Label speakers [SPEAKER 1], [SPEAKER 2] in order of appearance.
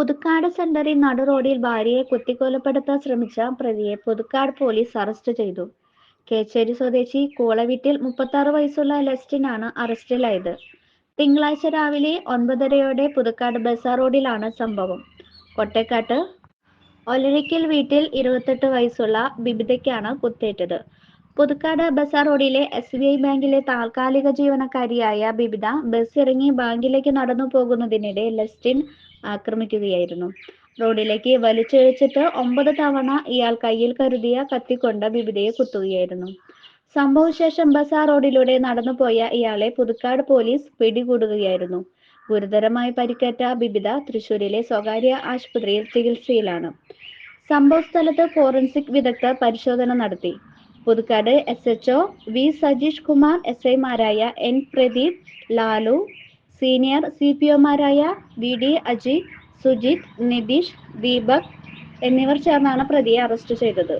[SPEAKER 1] പുതുക്കാട് സെന്ററിൽ നടു റോഡിൽ ഭാര്യയെ കുത്തിക്കൊലപ്പെടുത്താൻ ശ്രമിച്ച പ്രതിയെ പുതുക്കാട് പോലീസ് അറസ്റ്റ് ചെയ്തു. കേച്ചേരി സ്വദേശി കൂളവീട്ടിൽ മുപ്പത്താറ് വയസ്സുള്ള ലെസ്റ്റിനാണ് അറസ്റ്റിലായത്. തിങ്കളാഴ്ച രാവിലെ ഒൻപതരയോടെ പുതുക്കാട് ബസാർ റോഡിലാണ് സംഭവം. കൊട്ടേക്കാട്ട് ഒലരിക്കൽ വീട്ടിൽ ഇരുപത്തെട്ട് വയസ്സുള്ള ബിബിതയ്ക്കാണ് കുത്തേറ്റത്. പുതുക്കാട് ബസാർ റോഡിലെ എസ് ബി ഐ ബാങ്കിലെ താൽക്കാലിക ജീവനക്കാരിയായ ബിബിത ബസ് ഇറങ്ങി ബാങ്കിലേക്ക് നടന്നു പോകുന്നതിനിടെ ലസ്റ്റിൻ ആക്രമിക്കുകയായിരുന്നു. റോഡിലേക്ക് വലിച്ചിഴച്ചിട്ട് ഒമ്പത് തവണ ഇയാൾ കയ്യിൽ കരുതിയ കത്തിക്കൊണ്ട് ബിബിതയെ കുത്തുകയായിരുന്നു. സംഭവശേഷം ബസാർ റോഡിലൂടെ നടന്നുപോയ ഇയാളെ പുതുക്കാട് പോലീസ് പിടികൂടുകയായിരുന്നു. ഗുരുതരമായി പരിക്കേറ്റ ബിബിത തൃശൂരിലെ സ്വകാര്യ ആശുപത്രിയിൽ ചികിത്സയിലാണ്. സംഭവ സ്ഥലത്ത് ഫോറൻസിക് വിദഗ്ധർ പരിശോധന നടത്തി. Puthukkad S H V Sajeesh Kumar S മാരായ N Pradeep Lalu senior C P ഒമാരായ V D Aji Sujith Nitheesh Deepak എന്നിവർ ചേർന്നാണ് പ്രതിയെ അറസ്റ്റ് ചെയ്തത്.